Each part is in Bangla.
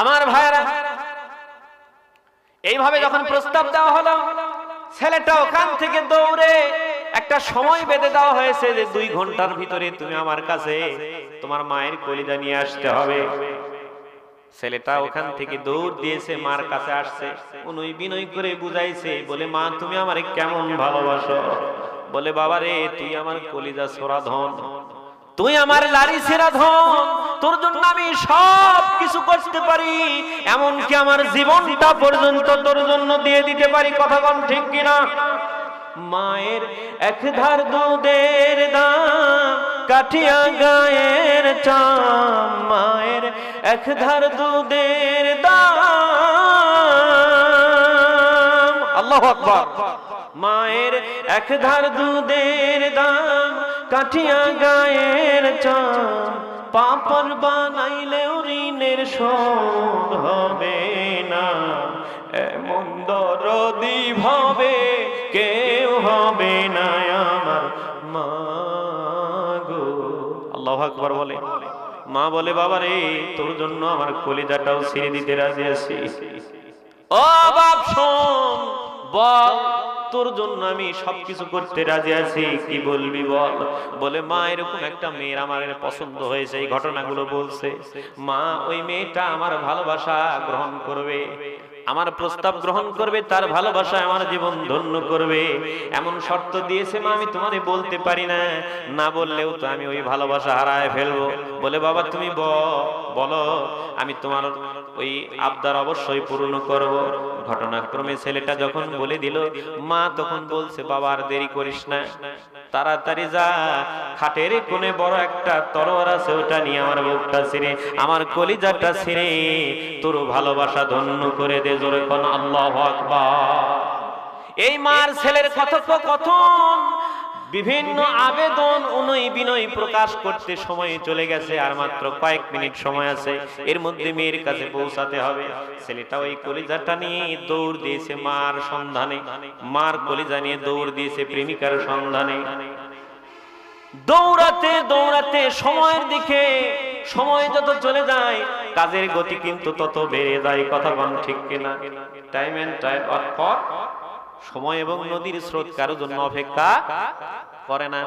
আমার ভাইরা এইভাবে যখন প্রস্তাব দেওয়া হলো, ছেলেটা ওখান থেকে দৌড়ে একটা সময় বেঁধে দেওয়া হয়েছে যে দুই ঘণ্টার ভিতরে তুমি আমার কাছে তোমার মায়ের কলিজা নিয়ে আসতে হবে। ছেলেটা ওখান থেকে দৌড় দিয়েছে, মার কাছে আসছে, উনুই বিনয় করে বুঝাইছে, বলে, মা, তুমি আমারে কেমন ভালোবাসো? বলে বাবা রে তুই আমার কলিজা সোরা ধন। তুই আমার লারি সেরা ধন, তোর জন্য আমি সব কিছু করতে পারি, এমনকি আমার জীবনটা পর্যন্ত তোর জন্য দিয়ে দিতে পারি, কথা কম ঠিক কিনা? মায়ের এক ধার দুধের দাম, কাঠিয়া গায়ের চাম, মায়ের এক ধার দুধের দাম, আল্লাহ মায়ের এক ধার দুধের দাম কাঠিয়া গায়ের চাম পাপড় বানাইলেও ঋণের শোধ হবে না। এমন দরদি ভাবে কেউ হবে না আমার মা গো। আল্লাহ আকবার বলে। মা বলে, বাবা রে, তোর জন্য আমার কলিজাটাও ছেড়ে দিতে রাজি আছি। ও বাপ শোন, বল। তোর জন্য আমি সবকিছু করতে রাজি আছি। কি বলবি বল? বলে, মা, এরকম একটা মেয়ের আমার পছন্দ হয়েছে, এই ঘটনাগুলো বলছে। মা, ওই মেয়েটা আমার ভালোবাসা গ্রহণ করবে। আমার প্রস্তাব গ্রহণ করবে, তার ভালোবাসায় আমার জীবন ধন্য করবে। এমন শর্ত দিয়েছে, মা, আমি তোমারে বলতে পারি না। না বললেও তো আমি ওই ভালোবাসা হারায় ফেলব। বলে, বাবা, তুমি বলো, আমি তোমার ওই আবদার অবশ্যই পূর্ণ করব। ঘটনাক্রমে ছেলেটা যখন বলে দিল, মা, তখন বলছে, বাবা, আর দেরি করিস না। তাড়াতাড়ি যা। খাটের কোণে বড় একটা তরোয়ার আছে, ওটা নিয়ে আমার বুকটা ছিঁড়ে, আমার কলিজাটা ছিঁড়ে তোর ভালোবাসা ধন্য করে দে জোরে কোন, আল্লাহ আকবার। এই মার ছেলের কথোপকথন বিভিন্ন আবেদন উনই বিনয় প্রকাশ করতে সময় চলে গেছে, আর মাত্র কয়েক মিনিট সময় আছে। এর মধ্যে মেয়ের কাছে পৌঁছাতে হবে। ছেলেটা ওই কলিজাটা নিয়ে দৌড় দিয়েছে মার সন্ধানে। মার কলিজা নিয়ে দৌড় দিয়েছে প্রেমিকার সন্ধানে। দৌড়াতে দৌড়াতে সময়ের দিকে সময় যত চলে যায়, কাজের গতি কিন্তু তত বেড়ে যায়। কথা বল ঠিক কিনা? টাইম এন্ড টাইম ফর সময় এবং নদীর স্রোত কারও জন্য অপেক্ষা করে না।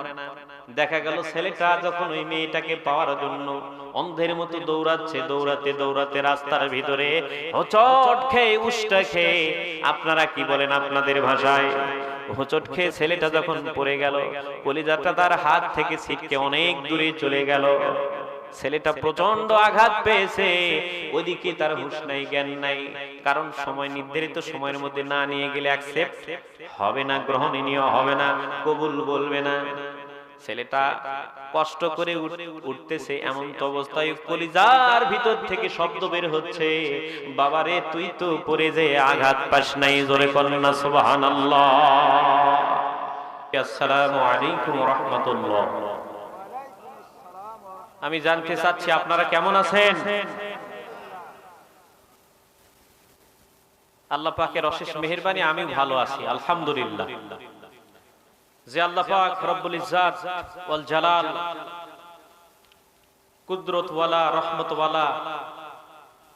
দেখা গেল ছেলেটা যখন ওই মেয়েটাকে পাওয়ার জন্য অন্ধের মতো দৌড়াচ্ছে, দৌড়াতে দৌড়াতে রাস্তার ভিতরে হোচট খেয়ে, উষ্টা খেয়ে, আপনারা কি বলেন আপনাদের ভাষায়? হোঁচট খেয়ে ছেলেটা যখন পড়ে গেল, কলিজাটা তার হাত থেকে ছিটকে অনেক দূরে চলে গেল। ছেলেটা প্রচণ্ড আঘাত পেয়েছে। ওদিকে তার হুঁশ নাই জ্ঞান নাই। কারণ সময় নির্ধারিত সময়ের মধ্যে না নিয়ে গেলে অ্যাকসেপ্ট হবে না গ্রহণীয় হবে না কবুল বলবে না। ছেলেটা কষ্ট করে উঠতেছে এমন তো অবস্থায় কলিজার ভিতর থেকে শব্দ বের হচ্ছে। বাবারে তুই তো পরে যে আঘাত পাস নাই জোরে কন্যা সুবাহান আসসালামু আলাইকুম রহমতুল্লাহ। আমি জানতে চাচ্ছি আপনারা কেমন আছেন? আল্লাহ পাকের অশেষ মেহেরবানি আমি ভালো আছি, আলহামদুলিল্লাহ। যে আল্লাহ পাক রব্বুল ইজ্জাত ওয়াল জালাল কুদরত ওয়ালা রহমত ওয়ালা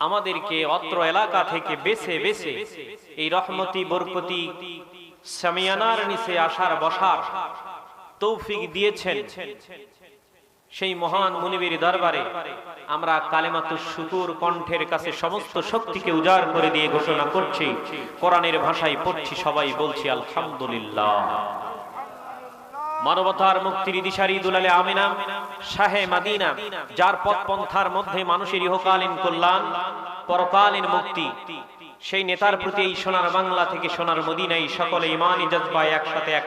আমাদেরকে অত্র এলাকা থেকে বেছে বেছে এই রহমতি, বরকতি, সামিয়ানার নিচে আসার, বসার তৌফিক দিয়েছেন। সেই মহান মুনিবের দরবারে আমরা কালেমাতুর শুকুর কণ্ঠের কাছে সমস্ত শক্তিকে উজাড় করে দিয়ে ঘোষণা করছি। কোরআনের ভাষায় পড়ছি, সবাই বলছি, আলহামদুলিল্লাহ। মানবতার মুক্তির দিশারি দুলালে আমিনা, শাহে মাদিনা, যার পথ পন্থার মধ্যে মানুষের ইহকালীন কল্যাণ, পরকালীন মুক্তি, সেই নেতার প্রতি এই সোনার বাংলা থেকে সোনার মদিনাই সকলে ইমান ইজাজবায় একসাথে এক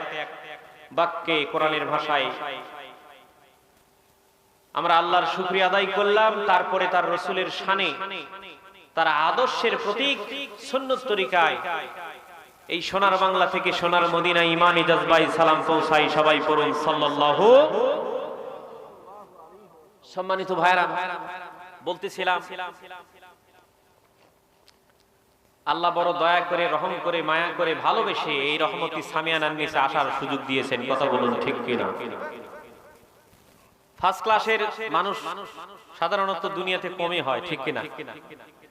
বাক্যে কোরআনের ভাষায় আমরা আল্লাহর শুক্রিয়া আদায় করলাম, তারপরে তার রসুলের শানে তার আদর্শের প্রতীক সুন্নত তরিকায় এই সোনার বাংলা থেকে সোনার মদিনা ইমান ইজাজবাই সালাম পৌঁছাই সবাই পড়ুন সাল্লাল্লাহু সম্মানিত ভাইরা বলতেছিলাম, আল্লাহ বড় দয়া করে, রহম করে, মায়া করে ভালোবেসে এই রহমতি সামিয়ানার নিচে আসার সুযোগ দিয়েছেন, কথা বলুন ঠিক কিনা? ফার্স্ট ক্লাসের মানুষ সাধারণত দুনিয়াতে কমই হয়, ঠিক কিনা?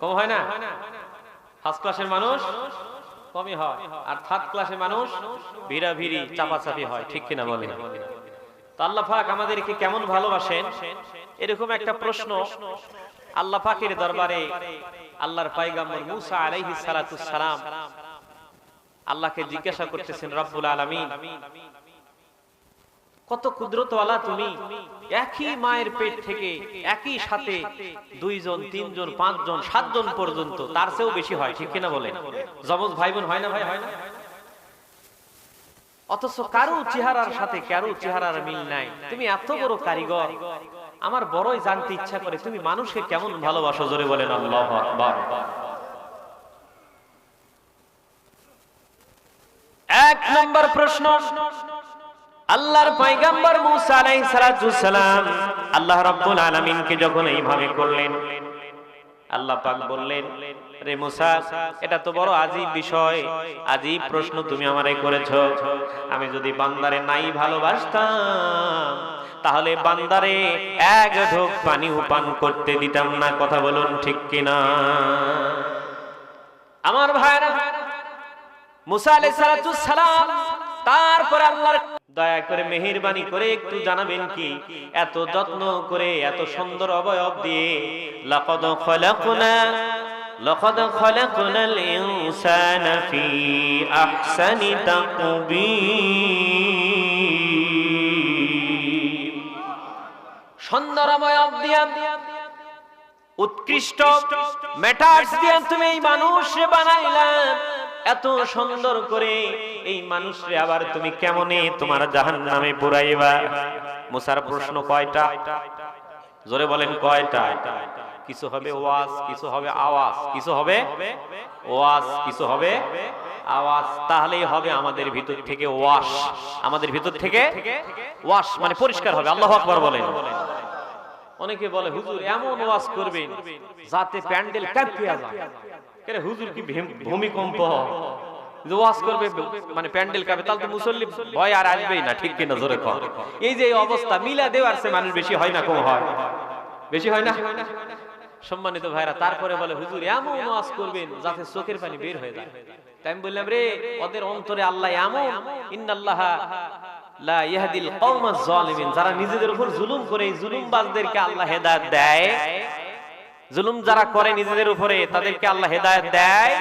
কম হয় না? ফার্স্ট ক্লাসের মানুষ কমই হয়, আর থার্ড ক্লাসের মানুষ ভিড়া ভিড়ি চাপাচাপি হয়, ঠিক কিনা বলে তো আল্লাহ আমাদেরকে কেমন ভালোবাসেন? এরকম একটা প্রশ্ন আল্লাহ পাকের দরবারে আল্লাহর পাইগাম্বর মুসা আলাইহিস সালাতুস সালাম আল্লাহকে জিজ্ঞাসা করতেছেন, রব্বুল আলামিন কত কুদরতওয়ালা তুমি। একই মায়ের পেট থেকে, একই সাথে দুইজন, তিনজন, পাঁচজন, সাতজন পর্যন্ত, তার চেয়েও বেশি হয়, ঠিক কিনা বলেন? যমজ ভাই বোন হয় না ভাই? হয় না অথচ কারও চেহারার সাথে কারও চেহারার মিল নাই। তুমি এত বড় কারিগর। আমার বড়ই জানতে ইচ্ছা করে, তুমি মানুষকে কেমন ভালোবাসো? জোরে বলেন, আল্লাহু আকবার। এক নম্বর প্রশ্ন। আল্লাহর পয়গাম্বর মুসা আলাইহিস সালাম আল্লাহ রাব্বুল আলামিনকে যখন এইভাবে করলেন, আল্লাহ পাক বললেন, রে মুসা, এটা তো বড় আজীব বিষয়, আজীব প্রশ্ন তুমি আমারে করেছ। আমি যদি বান্দারে নাই ভালোবাসতাম, তাহলে বান্দারে এক ঢোক পানি উপান করতে দিতাম না, কথা বলুন ঠিক কিনা? আমার ভাইরা, মুসা আলাইহিস সালাতু সালাম, তারপর আল্লাহর দয়া করে মেহেরবানি করে একটু জানাবেন কি? এত যত্ন করে, এত সুন্দর অবয়ব দিয়ে সুন্দর অবয়ব দিয়া উৎকৃষ্ট, মেটার্স দিয়ে তুমি এই মানুষে বানাইলা। এত সুন্দর করে এই মানুষরে আবার তুমি কেমনে তোমার জাহান নামে পুরাইবা? মুসার প্রশ্ন কয়টা? জোরে বলেন কয়টা? কিছু হবে ওয়াজ, কিছু হবে আওয়াজ, কিছু হবে ওয়াজ, কিছু হবে আওয়াজ। তাহলেই হবে আমাদের ভিতর থেকে ওয়াশ। আমাদের ভিতর থেকে ওয়াশ মানে পরিষ্কার হবে। আল্লাহ আকবার বলেন। অনেকে বলে, হুজুর, এমন ওয়াজ করবেন যাতে প্যান্ডেল কাঁপিয়া যায়। হুজুর কি ভূমিকম্প? যে ওয়াজ করবে মানে প্যান্ডেল কাঁপে তাহলে তো মুসল্লি ভয় আর আসবেই না, ঠিক কিনা জোরে এই যে অবস্থা, মিলা দেওয়ার সে মানুষ বেশি হয় না কম হয়? বেশি হয় না? সম্মানিত ভাইরা, তারপরে বলে, হুজুর, এমন ওয়াজ করবেন যাতে চোখের পানি বের হয়ে যায়। তাই আমি বললাম, রে, ওদের অন্তরে আল্লাহ এমন, ইন্নাল্লাহা লা ইয়াহদিল কওমাজ জালিমিন, যারা নিজেদের উপর জুলুম করে, এই জুলুমবাজদেরকে আল্লাহ হেদায়েত দেয়। জুলুম যারা করে নিজেদের উপরে, তাদেরকে আল্লাহ হেদায়েত দেয়।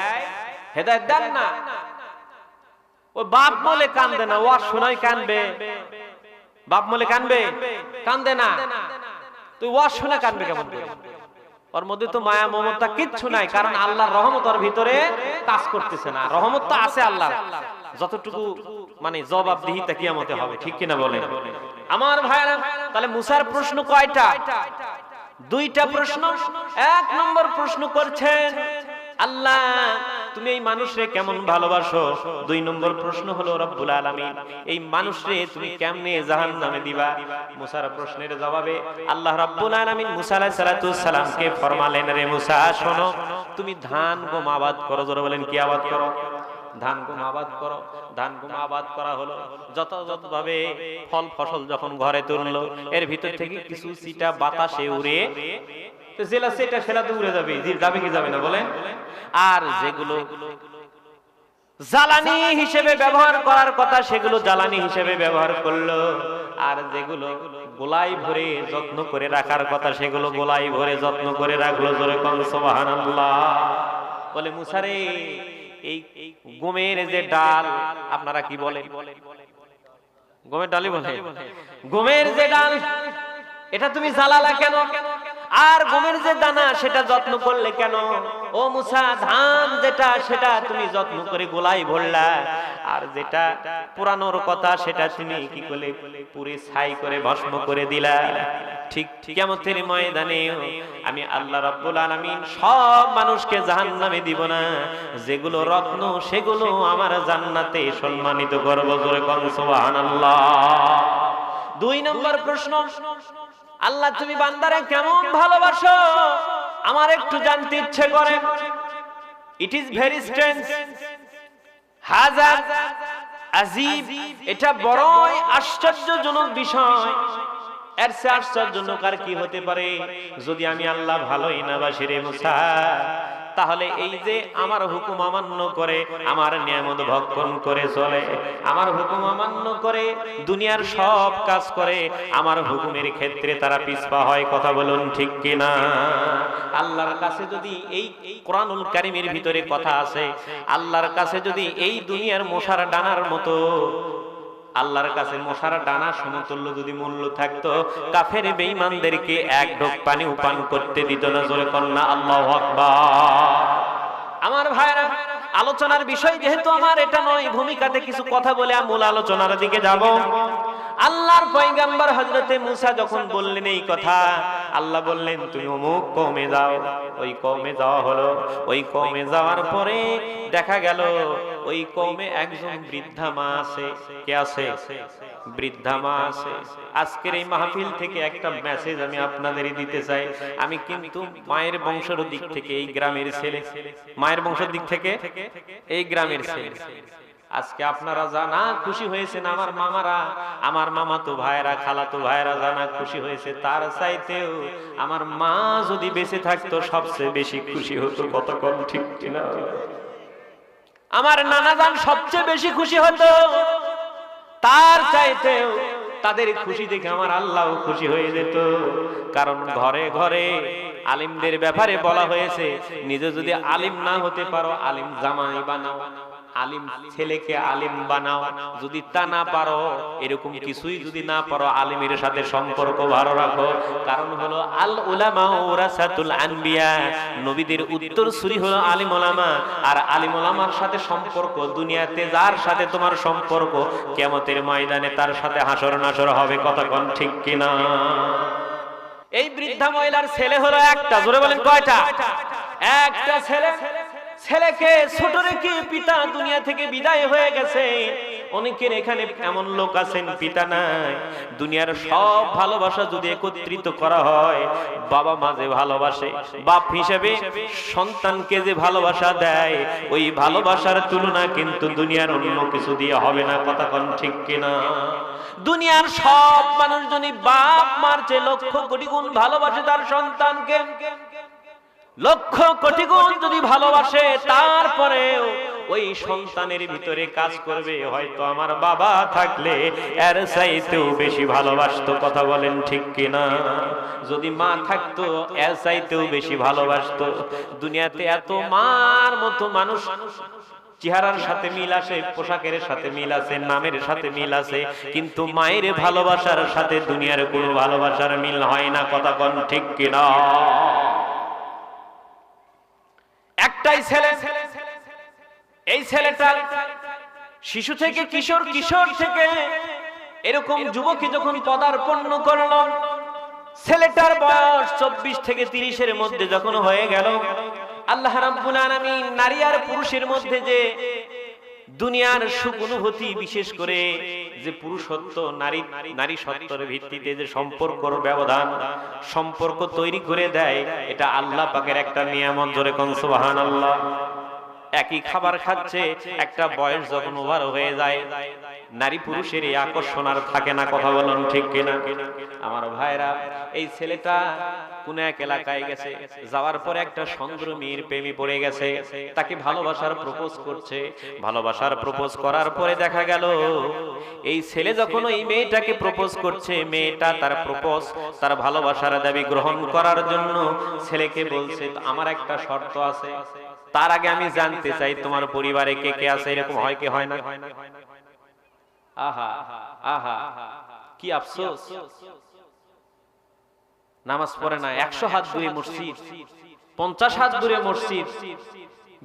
হেদায়েত দেন না। ওই বাপ বলে কান্দে না, ওয়াজ শোনাই কানবে। বাপ বলে কানবে? কান্দে না। তুই ওয়াজ শুনে কানবে কেমন করে? ওর মধ্যে তো মায়া, মমতা কিচ্ছু নাই, কারণ আল্লাহর রহমত ওর ভিতরে কাজ করতেছে না। রহমত তো আছে আল্লাহ যতটুকু মানে জবাবদিহিতা কিয়ামতে হবে, ঠিক কিনা বলেন? আমার ভাইরা তাহলে মুসার প্রশ্ন কয়টা? দুইটা প্রশ্ন। এক নম্বর প্রশ্ন করছেন, আল্লাহ, তুমি এই মানুষরে কেমন ভালোবাসো? দুই নম্বর প্রশ্ন হলো, রব্বুল আলামিন, এই মানুষরে তুমি কেমনে জাহান্নামে দিবা? মুসার প্রশ্নের জবাবে, আল্লাহ রাব্বুল আলামিন মুসা আলাইহিস সালাতু সালামকে ফরমালেন, রে মুসা, শোনো, তুমি ধান গম আবাদ করো। জোরে বলেন, কি আবাদ করো? ধান গম আবাদ করো। ধান গম আবাদ করা হলো। যথাযথ ভাবে ফল ফসল যখন ঘরে তুললো, এর ভিতর থেকে কিছু সিটা বাতাসে উড়ে জেলা সেটা সেটা তো উড়ে যাবে। যাবে কি যাবে না বলেন? আর যেগুলো জ্বালানি হিসেবে ব্যবহার করার কথা, সেগুলো জ্বালানি হিসেবে ব্যবহার করল। আর যেগুলো গোলাই ভরে যত্ন করে রাখার কথা, সেগুলো গোলাই ভরে যত্ন করে রাখল জোরে কম সুবহানাল্লাহ। বলে, মুসারে এই গমের যে ডাল, আপনারা কি বলেন? গমের ডালই বলে। গমের যে ডাল, এটা তুমি জ্বালালা কেন? আর গমের যে দানা সেটা যত্ন করলে কেন? ও মুসা, ধান যেটা, সেটা তুমি যত্ন করে গোলাই ভরলা। আর যেটা পুরানোর কথা, সেটা তুমি কি করলে? পুরে ছাই করে, ভস্ম করে দিলা। ঠিক কিয়ামতের ময়দানে আমি আল্লাহ রাব্বুল আলামিন সব মানুষকে জাহান্নামে দিব না। যেগুলো রত্ন, সেগুলো আমার জান্নাতে সম্মানিত করব। জোরে কোন, সুবহানাল্লাহ। দুই নম্বর প্রশ্ন আল্লাহ, তুমি বান্দারে কেমন ভালোবাসো? আমার একটু জানতে ইচ্ছে করে। ইট ইজ ভেরি স্ট্রেঞ্জ হাজার আজিব, এটা বড়ই আশ্চর্যজনক বিষয়। এর সে আশ্চর্যজনক আর কি হতে পারে? যদি আমি আল্লাহ ভালোই না বাসি রে মুসা তাহলে এই যে আমার হুকুম অমান্য করে, আমার নিয়ামত ভক্ষণ করে চলে, আমার হুকুম অমান্য করে, দুনিয়ার সব কাজ করে, আমার হুকুমের ক্ষেত্রে তারা পিছপা হয়, কথা বলুন ঠিক কিনা? আল্লাহর কাছে যদি এই কোরআনুল কারিমের ভিতরে কথা আছে, আল্লাহর কাছে যদি এই দুনিয়ার মশার ডানার মতো আল্লাহর কাছে মশার ডানা সমতুল্য যদি মূল্য থাকতো, কাফের বেঈমানদেরকে এক ঢোক পানি উপান করতে দিত না, জোরে কন্যা, আল্লাহ আমার ভাইরা আলোচনার বিষয় যেহেতু আমার, এটা নয়, ভূমিকাতে কিছু কথা বলে মূল আলোচনার দিকে যাব। আল্লাহর পয়গাম্বর হযরতে মুসা যখন বললেন এই কথা, আল্লাহ বললেন, তুমি অমুক কমে যাও। ওই কমে যাওয়া হলো। ওই কমে যাওয়ার পরে দেখা গেল ওই কমে একজন বৃদ্ধা মা আছে। কে আছে? বৃদ্ধা মা আছে। আজকের এই মাহফিল থেকে একটা মেসেজ আমি আপনাদেরই দিতে চাই। আমি কিন্তু মায়ের বংশের দিক থেকে এই গ্রামের ছেলে। মায়ের বংশের দিক থেকে এই গ্রামের ছেলে। আজকে আপনারা জানা খুশি হয়েছেন আমার মামারা। আমার মামা তো ভাইরা খালা তো ভাইরা জানা খুশি হয়েছে। তার চাইতেও আমার মা যদি বেঁচে থাকতো, সবচেয়ে বেশি খুশি হতো। কত কম ঠিক কিনা? আমার নানা জান সবচেয়ে বেশি খুশি হতো। তার চাইতেও তাদের খুশি দেখে আমার আল্লাহ খুশি হয়ে যেত। কারণ ঘরে ঘরে আলিমদের ব্যাপারে বলা হয়েছে, নিজে যদি আলিম না হতে পারো, আলিম জামাই বানাও। আলিম ছেলেকে আলিম বানাও। যদি তা না পারো, এরকম কিছুই যদি না পারো, আলিমের সাথে সম্পর্ক ভালো রাখো। কারণ হলো আল উলামা ওরাসাতুল আনবিয়া। নবীদের উত্তর সুরি হলো আলিম ওলামা আর আলিম ওলামার সাথে সম্পর্ক, দুনিয়াতে যার সাথে তোমার সম্পর্ক কেমতের ময়দানে তার সাথে হাসর নাসর হবে কতক্ষণ ঠিক কিনা? এই বৃদ্ধা মহিলার ছেলে হলো একটা। জোরে বলেন কয়টা? একটা ছেলে। ছেলেকে ছোট রেখে পিতা দুনিয়া থেকে বিদায় হয়ে গেছে? অনেকের এখানে এমন লোক আছেন, পিতা নাই। দুনিয়ার সব ভালোবাসা যদি একত্রিত করা হয়, বাবা মা যে ভালোবাসে, বাপ হিসেবে সন্তানকে যে ভালোবাসা দেয়, ওই ভালোবাসার তুলনা কিন্তু দুনিয়ার অন্য কিছু দিয়ে হবে না, কথা কোন ঠিক কিনা? দুনিয়ার সব মানুষজনই বাপ মার যে লক্ষ কোটি গুণ ভালোবাসে তার সন্তানকে লক্ষ কোটি গুণ যদি ভালোবাসে, তারপরেও ওই সন্তানের ভিতরে কাজ করবে। হয়তো আমার বাবা থাকলে এর চাইতেও বেশি ভালোবাসতো, কথা বলেন ঠিক কিনা? যদি মা থাকতো, এর চাইতেও বেশি ভালোবাসতো। দুনিয়াতে এত মার মতো মানুষ, চেহারার সাথে মিল আছে পোশাকের সাথে মিল আছে নামের সাথে মিল আছে কিন্তু মায়ের ভালোবাসার সাথে দুনিয়ার কোনো ভালোবাসার মিল হয় না, কথা কন ঠিক কিনা? একটাই ছেলে। এই ছেলেটা শিশু থেকে কিশোর কিশোর থেকে এরকম যুবকী যখন পদার্পণ করল, ছেলেটার বয়স চব্বিশ থেকে তিরিশের মধ্যে যখন হয়ে গেল, আল্লাহ রাব্বুল আলামিন নারী আর পুরুষের মধ্যে যে দুনিয়ার সুখ অনুভূতি বিশেষ করে যে পুরুষত্ব, নারী নারী সত্তর ভিত্তিতে যে সম্পর্কর ব্যবধান, সম্পর্ক তৈরি করে দেয়, এটা আল্লাহ পাকের একটা নিয়ামত ধরে কনসবাহান আল্লাহ একই খাবার খাচ্ছে, একটা বয়স যখন ওভার হয়ে যায় নারী পুরুষের এই আকর্ষণ আর থাকে না, কথা বলুন ঠিক কিনা? আমার ভাইরা এই ছেলেটা কোন এক এলাকায় গেছে, যাওয়ার পরে একটা সংগ্রামীর প্রেমী পড়ে গেছে, তাকে ভালোবাসার প্রপোজ করছে। ভালোবাসার প্রপোজ করার পরে দেখা গেল, এই ছেলে যখন এই মেয়েটাকে প্রপোজ করছে, মেয়েটা তার প্রপোজ, তার ভালোবাসার দাবি গ্রহণ করার জন্য ছেলেকে বলছে, আমার একটা শর্ত আছে, তার আগে আমি জানতে চাই তোমার পরিবারে কে কে আছে, এরকম হয় কি হয় না? আহা আহা, কি আফসোস। নামাজ পড়ে না, একশো হাত দূরে মসজিদ, পঞ্চাশ হাত দূরে মসজিদ,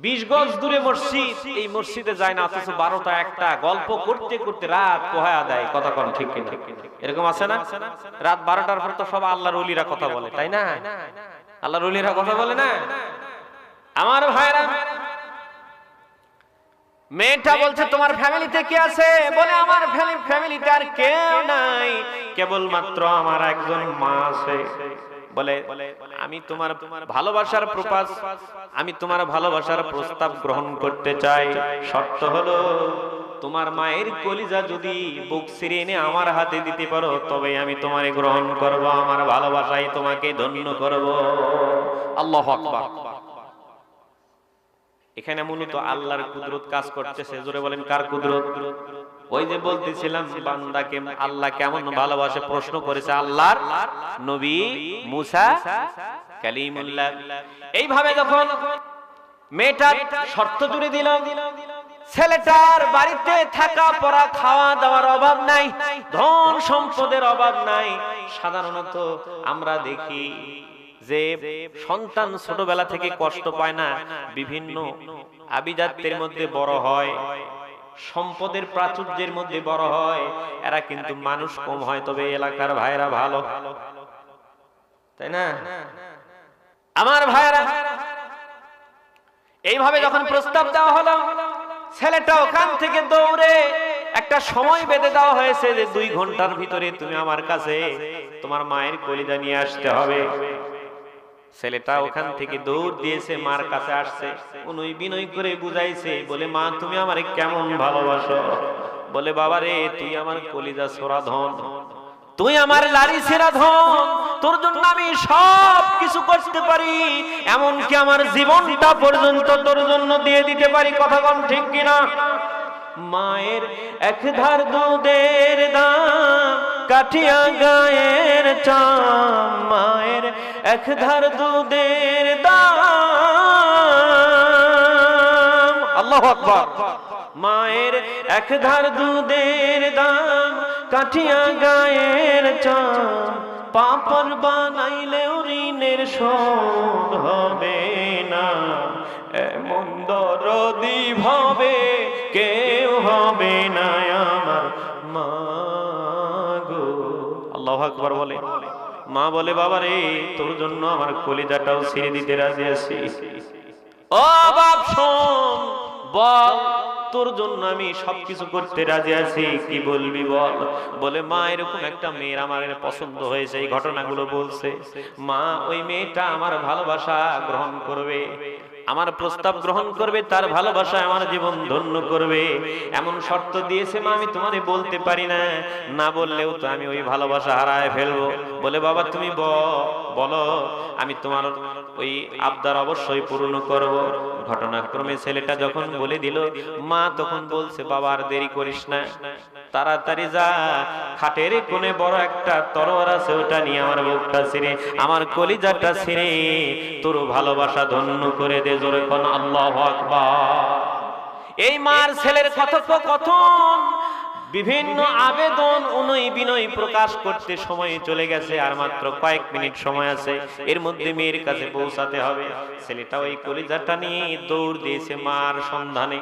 বিশ গজ দূরে মসজিদ, এই মসজিদে যায় না, অথচ বারোটা একটা গল্প করতে করতে রাত পোহায়া দেয়, কথা কন ঠিক কিনা? এরকম আছে না? রাত বারোটার পর তো সব আল্লাহর অলিরা কথা বলে, তাই না? আল্লাহর অলিরা কথা বলে না? আমার ভাইরা মেয়েটা বলছে, তোমার ফ্যামিলিতে কে আছে? বলে, আমার ফ্যামিলিতে আর কেউ নাই। কেবলমাত্র আমার একজন মা আছে। বলে, আমি তোমার ভালোবাসার প্রপাস, আমি তোমার ভালোবাসার প্রস্তাব গ্রহণ করতে চাই। শর্ত হলো, তোমার মায়ের কলিজা যদি বুক ছিঁড়ে এনে আমার হাতে দিতে পারো, তবে আমি তোমারে গ্রহণ করব, আমার ভালোবাসায় তোমাকে ধন্য করব। আল্লাহ আকবার। এখানে মূলত আল্লাহর কুদরত কাজ করতেছে। জোরে বলেন কার কুদরত? ওই যে বলতেছিলাম বান্দাকে আল্লাহ কেমন ভালোবাসে প্রশ্ন করেছে আল্লাহর নবী মুসা কালিমুল্লাহ। এইভাবে যখন মেয়েটার শর্ত জুড়ে দিলাম ছেলেটার বাড়িতে থাকা পড়া খাওয়া দাওয়ার অভাব নাই ধন সম্পদের অভাব নাই। সাধারণত আমরা দেখি যে সন্তান ছোটবেলা থেকে কষ্ট পায় না, বিভিন্ন আবিজাতের মধ্যে বড় হয়, সম্পদের প্রাচুর্যের মধ্যে বড় হয়, এরা কিন্তু মানুষ কম হয়, তবে এলাকার ভাইরা ভালো। তাই না? আমার ভাইরা এইভাবে যখন প্রস্তাব দেওয়া হলো, ছেলেটা ওখান থেকে দৌড়ে একটা সময় বেঁধে দেওয়া হয়েছে যে দুই ঘণ্টার ভিতরে তুমি আমার কাছে তোমার মায়ের কলিদা নিয়ে আসতে হবে। ছেলেটা ওখান থেকে দৌড় দিয়েছে মার কাছে আসছে। উনুই বিনয় করে বুঝাইছে বলে মা তুমি আমারে কেমন ভালোবাসো? বলে বাবা রে তুই আমার কলিজা সোরা ধন। তুই আমার লারি সেরা ধন। তোর জন্য আমি সব কিছু করতে পারি। এমনকি আমার জীবনটা পর্যন্ত তোর জন্য দিয়ে দিতে পারি। কথা কম ঠিক কিনা? মায়ের এক ধার দুধের দাম। কাঠিয়া গায়ের চাম মায়ের এক ধার দুধের দাম। আল্লাহ আকবার। মায়ের এক ধার দুধের দাম, কাঠিয়া গায়ের চাম। পাপর বানাইলেও ঋণের শোধ হবে না। এমন দরদি ভাবে কেউ হবে না আমার মা। আল্লাহ আকবার বলে। মা বলে, বাবা রে, তোর জন্য আমার কলিজাটাও ছেড়ে দিতে রাজি আছি। ও বাপ, শোন, বল, তোর জন্য আমি সবকিছু করতে রাজি আছি, কি বলবি বল? বলে, মা, এরকম একটা মেয়ের আমার পছন্দ হয়েছে, এই ঘটনাগুলো বলছে। মা, ওই মেয়েটা আমার ভালোবাসা গ্রহণ করবে। আমার প্রস্তাব গ্রহণ করবে তার ভালোবাসা আমার জীবন ধন্য করবে। এমন শর্ত দিয়েছে মা আমি তোমারে বলতে পারি না। না। বললেও তো আমি ওই ভালোবাসা হারায় ফেলব। বলে বাবা তুমি বলো আমি তোমার ওই আবদার অবশ্যই পূর্ণ করব। ঘটনাক্রমে ছেলেটা যখন বলে দিল, মা, তখন বলছে, বাবা, আর দেরি করিস না। তাড়াতাড়ি যা। খাটের কোণে বড় একটা তরোয়ার আছে, ওটা নিয়ে আমার বুকটা ছিঁড়ে, আমার কলিজাটা ছিঁড়ে। তোর ভালোবাসা ধন্য করে দে জোরে কোন, আল্লাহ আকবার। এই মার ছেলের কথোপকথন বিভিন্ন আবেদন উনই বিনয় প্রকাশ করতে সময় চলে গেছে, আর মাত্র কয়েক মিনিট সময় আছে। এর মধ্যে মেয়ের কাছে পৌঁছাতে হবে। ছেলেটা ওই কলিজাটা নিয়ে দৌড় দিয়েছে মার সন্ধানে।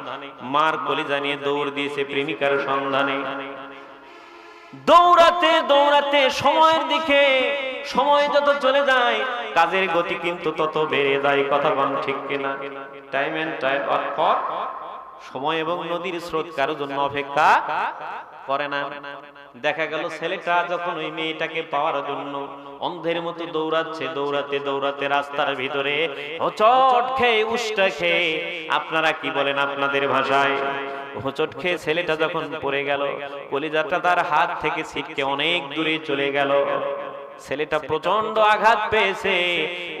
মার কলিজা নিয়ে দৌড় দিয়েছে প্রেমিকার সন্ধানে। দৌড়াতে দৌড়াতে সময়ের দিকে সময় যত চলে যায়, কাজের গতি কিন্তু তত বেড়ে যায়। কথা বল ঠিক কিনা? টাইম এন্ড টাইম অর সময় এবং নদীর স্রোত কারোর জন্য অপেক্ষা করে না। দেখা গেল ছেলেটা যখন ওই মেয়েটাকে পাওয়ার জন্য অন্ধের মতো দৌড়াচ্ছে, দৌড়াতে দৌড়াতে রাস্তার ভিতরে হোচট খেয়ে উষ্টা খেয়ে, আপনারা কি বলেন আপনাদের ভাষায়? হোঁচট খেয়ে ছেলেটা যখন পড়ে গেল, কলিজাটা তার হাত থেকে ছিটকে অনেক দূরে চলে গেল। ছেলেটা প্রচণ্ড আঘাত পেয়েছে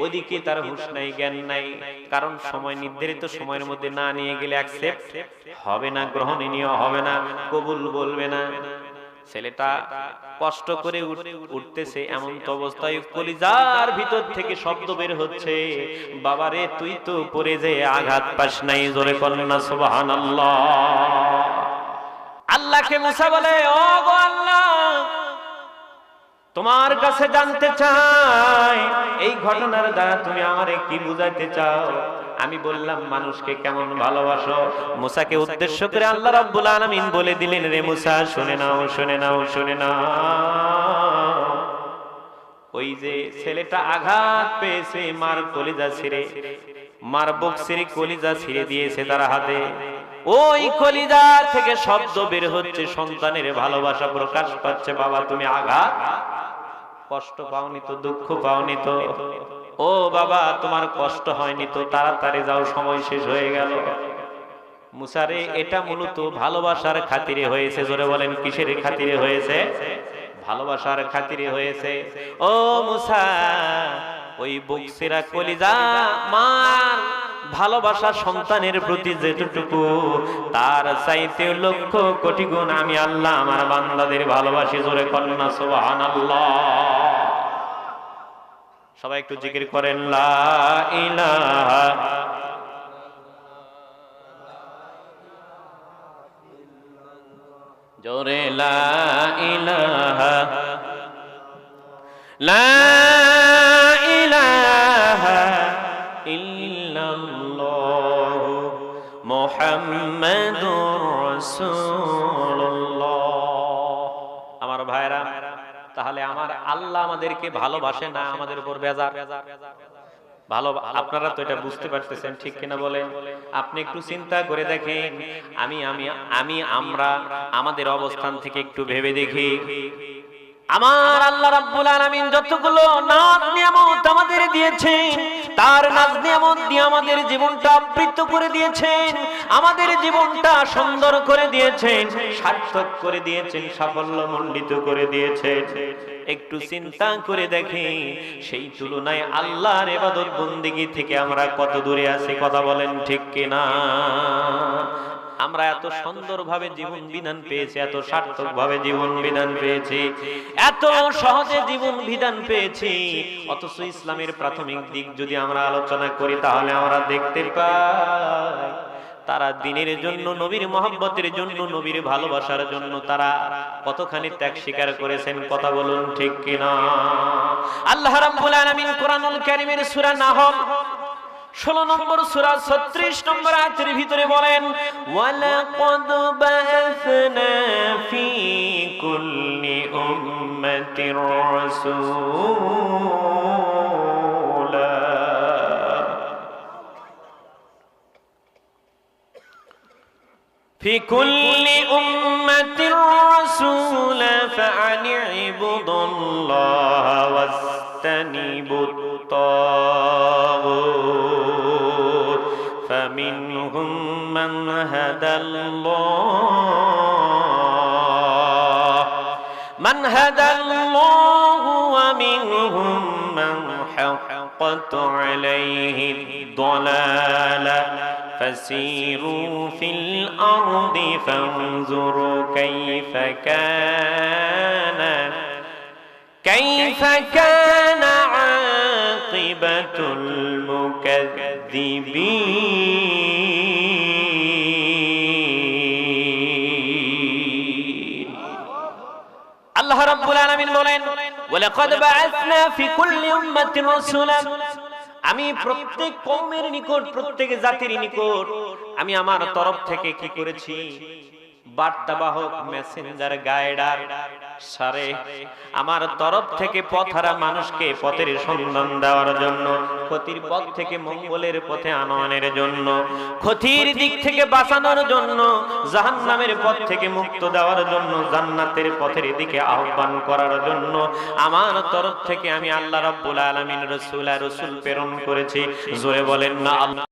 ওইদিকে তার হুঁশ নাই, জ্ঞান নাই। কারণ সময় নির্ধারিত সময়ের মধ্যে না নিয়ে গেলে অ্যাকসেপ্ট হবে না গ্রহণীয় হবে না, কবুল বলবে না। ছেলেটা কষ্ট করে উঠ- উঠতেছে এমন তো অবস্থায় কলিজার ভিতর থেকে শব্দ বের হচ্ছে। বাবারে, তুই তো পরে যে আঘাত পাস নাই, জোরে কন্যা সুবহানাল্লাহ। আল্লাহকে মুসা বলে, ও গো আল্লাহ তোমার কাছে জানতে চাই, এই ঘটনার দ্বারা তুমি আমারে কি বুঝাইতে চাও? আমি বললাম, মানুষকে কেমন ভালোবাসো? মুসাকে উদ্দেশ্য করে আল্লাহ রাব্বুল আলামিন বলে দিলেন, রে মুসা, শুনে নাও শুনে নাও শুনে নাও। ওই যে ছেলেটা আঘাত পেয়েছে, মার কলিজা ছিঁড়ে, মার বুক ছিঁড়ে কলিজা ছিঁড়ে দিয়েছে তার হাতে। ওই কলিজা থেকে শব্দ বের হচ্ছে, সন্তানের ভালোবাসা প্রকাশ পাচ্ছে, বাবা, তুমি আঘাত কষ্ট পাওনি তো, দুঃখ পাওনি তো। ও বাবা, তোমার কষ্ট হয়নি তো, তাড়াতাড়ি যাও, সময় শেষ হয়ে গেল। মুসারে এটা মূলত ভালোবাসার খাতিরে হয়েছে, জোরে বলেন, কিসের খাতিরে হয়েছে? ভালোবাসার খাতিরে হয়েছে। ও মুসা, ওই বুকসিরা কলিজা মার ভালোবাসা সন্তানের প্রতি যেটুকু, তার চাইতে লক্ষ কোটি গুণ আমি আল্লাহ আমার বান্দাদের ভালোবাসি, জোরে কন্যা, সুবহানাল্লাহ। সবাই একটু জিকির করেন, লা ইলাহা জোরে লা ইলাহা। লা আমার ভাইরা, তাহলে আমার আল্লাহ আমাদেরকে ভালোবাসে না আমাদের উপর বেজার? ভালো, আপনারা তো এটা বুঝতে পারতেছেন, ঠিক কিনা বলেন? আপনি একটু চিন্তা করে দেখেন, আমি আমি আমি, আমরা আমাদের অবস্থান থেকে একটু ভেবে দেখি। আমার আল্লাহ রাব্বুল আলামিন যতগুলো নাজ নিয়ামত আমাদের দিয়েছেন তার নাজ নিয়ামত দিয়ে আমাদের জীবনটা আবৃত করে দিয়েছেন, আমাদের জীবনটা সুন্দর করে দিয়েছেন, সার্থক করে দিয়েছেন, সাফল্য মন্ডিত করে দিয়েছে একটু চিন্তা করে দেখি সেই তুলনায় আল্লাহর এবাদত বন্দিগি থেকে আমরা কত দূরে আছি, কথা বলেন ঠিক কিনা? আমরা এত সুন্দরভাবে জীবন বিধান পেয়েছি এত সার্থক ভাবে জীবন বিধান পেয়েছি। এত সহজে জীবন বিধান পেয়েছি। অথচ ইসলামের প্রাথমিক দিক যদি আমরা আলোচনা করি তাহলে আমরা দেখতে পাই তারা দিনের জন্য নবীর মহব্বতের জন্য নবীর ভালোবাসার জন্য তারা কতখানি ত্যাগ স্বীকার করেছেন কথা বলুন ঠিক কিনা? আল্লাহ রাব্বুল আলামিন কোরআনুল কারীমের সূরা নাহল ষোলো নম্বর সুরা ছত্রিশ নম্বর আয়াতের ভিতরে বলেন ওয়ালাকাদ বাআসনা ফি কুল্লি উম্মাতির রাসূলা في كل أمة رسولا فأن اعبدوا الله واجتنبوا الطاغوت هدى الله. من هدى الله ومنهم من حقت عليه الضلاله فسيروا في الأرض فانظروا كيف كان كيف كان عاقبة المكذبين. আলামিন বলেন বাআসনা ফি কুল্লি উম্মাতিন আমি প্রত্যেক কওমের নিকট, প্রত্যেক জাতির নিকট, আমি আমার তরফ থেকে কি করেছি? বার্তাবাহক মেসেঞ্জার গাইডার সারে, আমার তরফ থেকে পথহারা মানুষকে পথের সন্ধান দেওয়ার জন্য, ক্ষতির পথ থেকে মঙ্গলের পথে আনয়নের জন্য, ক্ষতির দিক থেকে বাঁচানোর জন্য পথ থেকে মুক্ত দেওয়ার জন্য, জান্নাতের পথের দিকে আহ্বান করার জন্য, আমার তরফ থেকে আমি আল্লাহ রাব্বুল আলামিন রাসূল আর প্রেরণ করেছি। জোরে বলেন না, আল্লাহ